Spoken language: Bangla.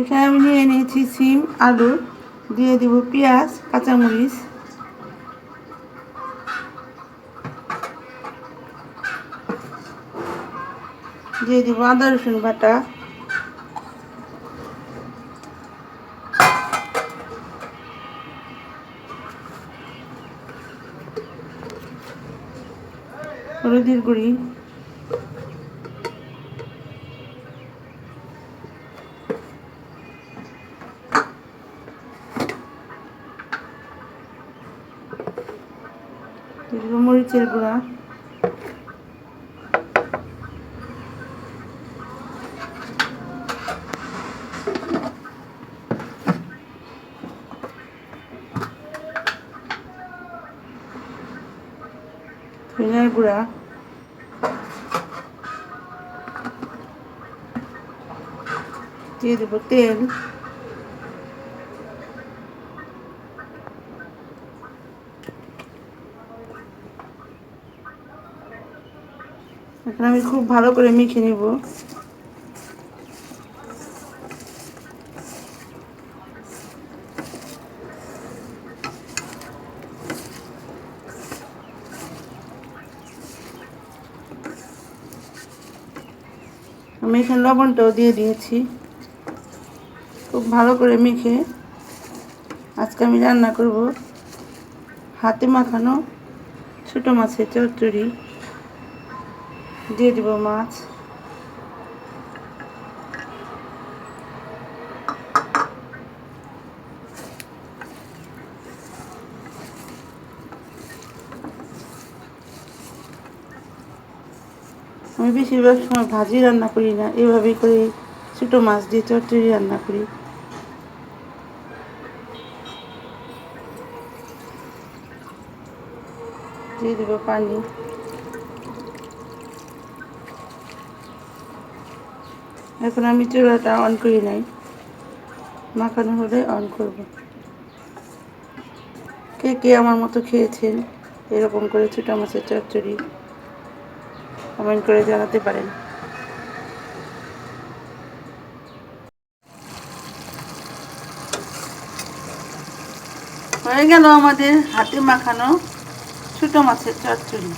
এখানে আমি নিয়ে নিয়েছি সিম, আলু, দিয়ে দিব পেঁয়াজ, কাঁচামরিচ। দিয়ে দিব আদা, রসুন বাটা। হলুদের গুঁড়ি। দিয়ে দিব মরিচের গুঁড়া। ধনিয়ার গুঁড়া। দিয়ে দেবো তেল। এখন আমি খুব ভালো করে মেখে নেব। আমি এখানে লবণটাও দিয়ে দিয়েছি। খুব ভালো করে মেখে আজকে আমি রান্না করব। হাতে মাখানো ছোটো মাছের চচ্চড়ি। দিয়ে দিব মাছ। আমি বেশিরভাগ সময় ভাজি রান্না করি না, এভাবেই করে ছোটো মাছ দিয়ে চচ্চড়ি রান্না করি। দিয়ে দেবো পানি। এখন আমি চুলাটা অন করি নাই। মাখানো হলে অন করব। কে কে আমার মতো খেয়েছেন, এরকম করে ছোটো মাছের চচ্চড়ি কমেন্ট করে জানাতে পারেন। হয়ে গেল আমাদের হাতে মাখানো ছোটো মাছের চচ্চড়ি।